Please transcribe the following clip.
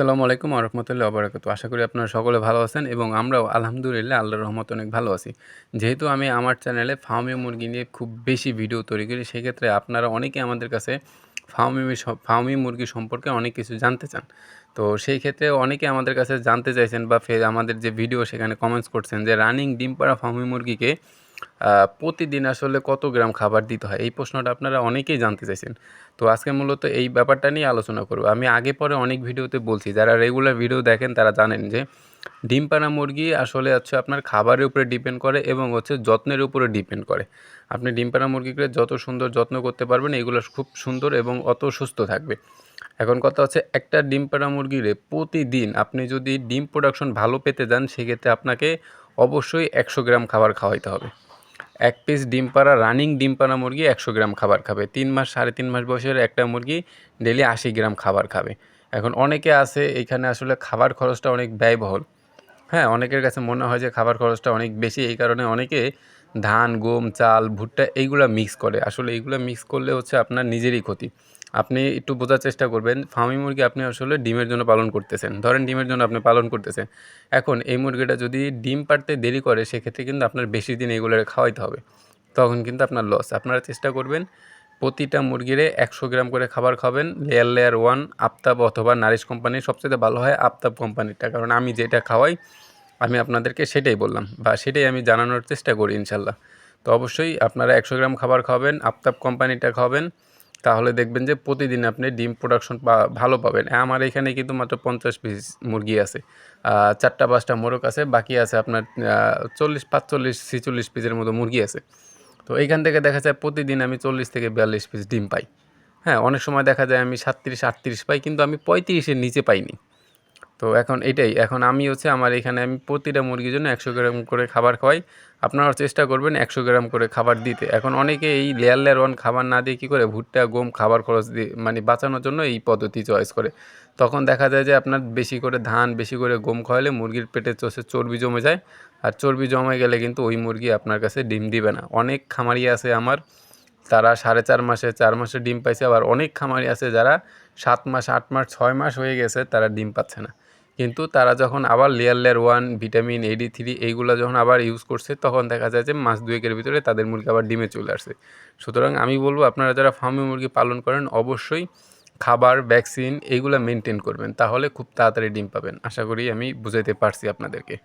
আসসালামু আলাইকুম আরহামতুল্লাহ আবরাকাতু আশা করি আপনারা সকলে ভালো আছেন এবং আমরাও আলহামদুলিল্লাহ আল্লাহর রহমত অনেক ভালো আছি। যেহেতু আমি আমার চ্যানেলে ফার্মি মুরগি নিয়ে খুব বেশি ভিডিও তৈরি করি, সেক্ষেত্রে আপনারা অনেকে আমাদের কাছে ফার্মি ফার্মি মুরগি সম্পর্কে অনেক কিছু জানতে চান। তো সেই ক্ষেত্রে অনেকে আমাদের কাছে জানতে চাইছেন বা ফে, আমাদের যে ভিডিও সেখানে কমেন্টস করছেন যে, রানিং ডিম পাড়া ফার্মি মুরগিকে প্রতিদিন আসলে কত গ্রাম খাবার দিতে হয়? এই প্রশ্নটা আপনারা অনেকেই জানতে চাইছেন। তো আজকে মূলত এই ব্যাপারটা নিয়ে আলোচনা করব। আমি আগে পরে অনেক ভিডিওতে বলছি, যারা রেগুলার ভিডিও দেখেন তারা জানেন যে, ডিম পাড়া মুরগি আসলে হচ্ছে আপনার খাবারের উপরে ডিপেন্ড করে এবং হচ্ছে যত্নের উপরে ডিপেন্ড করে। আপনি ডিম পাড়া মুরগিকে যত সুন্দর যত্ন করতে পারবেন, এগুলো খুব সুন্দর এবং অত সুস্থ থাকবে। এখন কথা হচ্ছে, একটা ডিম পাড়া মুরগিরে প্রতিদিন আপনি যদি ডিম প্রোডাকশন ভালো পেতে যান, সেক্ষেত্রে আপনাকে অবশ্যই একশো গ্রাম খাবার খাওয়াইতে হবে। এক পিস ডিম পাড়া রানিং ডিম পাড়া মুরগি একশো গ্রাম খাবার খাবে। তিন মাস, সাড়ে তিন মাস বয়সের একটা মুরগি ডেলি আশি গ্রাম খাবার খাবে। এখন অনেকে আছে, এখানে আসলে খাবার খরচটা অনেক ব্যয়বহুল। হ্যাঁ অনেকের কাছে মনে হয় যে খাবার খরচটা অনেক বেশি, এই কারণে অনেকে ধান, গম, চাল, ভুট্টা এইগুলা মিক্স করে। আসলে এইগুলো মিক্স করলে হচ্ছে আপনার নিজেরই ক্ষতি। আপনি একটু বোঝার চেষ্টা করবেন, ফার্মি মুরগি আপনি আসলে ডিমের জন্য পালন করতেছেন। ধরেন ডিমের জন্য আপনি পালন করতেছেন। এখন এই মুরগিটা যদি ডিম পাড়তে দেরি করে, সেক্ষেত্রে কিন্তু আপনার বেশি দিন এগুলো খাওয়াইতে হবে। তখন কিন্তু আপনার লস আপনারা চেষ্টা করবেন, প্রতিটা মুরগিরে একশো গ্রাম করে খাবার খাবেন। লেয়ার লেয়ার ওয়ান আফতাব অথবা নারিশ কোম্পানির সবচেয়ে ভালো হয় আফতাব কোম্পানিরটা কারণ আমি যেটা খাওয়াই, আমি আপনাদেরকে সেটাই বললাম বা সেটাই আমি জানানোর চেষ্টা করি ইনশাল্লাহ। তো অবশ্যই আপনারা একশো গ্রাম খাবার খাবেন আফতাব কোম্পানিটা খাবেন তাহলে দেখবেন যে প্রতিদিন আপনি ডিম প্রোডাকশন ভালো পাবেন। আমার এখানে কিন্তু মাত্র পঞ্চাশ পিস মুরগি আছে। চারটা পাঁচটা মোরগ আছে, বাকি আছে আপনার চল্লিশ, পাঁচচল্লিশ, ছিচল্লিশ পিসের মতো মুরগি আছে। তো এইখান থেকে দেখা যায় প্রতিদিন আমি চল্লিশ থেকে বিয়াল্লিশ পিস ডিম পাই। হ্যাঁ অনেক সময় দেখা যায় আমি সাতত্রিশ, আটত্রিশ পাই, কিন্তু আমি পঁয়ত্রিশের নিচে পাইনি। তো এখন এটাই। এখন আমি হচ্ছে আমার এখানে আমি প্রতিটা মুরগির জন্য একশো গ্রাম করে খাবার খাওয়াই। আপনারা চেষ্টা করবেন একশো গ্রাম করে খাবার দিতে। এখন অনেকে এই লেয়ার লেয়ার ওয়ান খাবার না দিয়ে কী করে ভুট্টা, গম খাবার খরচ দিয়ে মানে বাঁচানোর জন্য এই পদ্ধতি চয়েস করে। তখন দেখা যায় যে আপনার বেশি করে ধান, বেশি করে গম খাওয়ালে মুরগির পেটে চষে চর্বি জমে যায়। আর চর্বি জমে গেলে কিন্তু ওই মুরগি আপনার কাছে ডিম দিবে না। অনেক খামারি আছে আমার, তারা সাড়ে চার মাসে চার মাসে ডিম পাইছে। আবার অনেক খামারি আছে যারা সাত মাস, আট মাস, ছয় মাস হয়ে গেছে, তারা ডিম পাচ্ছে না। কিন্তু তারা যখন আবার layer layer one vitamin A D three এইগুলো যখন আবার ইউজ করছে, তখন দেখা যায় যে মাস দুয়েকের ভিতরে তাদের মুরগি আবার ডিমে চলে আসছে সুতরাং আমি বলব, আপনারা যারা ফার্মে মুরগি পালন করেন, অবশ্যই খাবার ভ্যাকসিন এইগুলো মেনটেন করবেন। তাহলে খুব তাড়াতাড়ি ডিম পাবেন। আশা করি আমি বুঝাইতে পারছি আপনাদেরকে।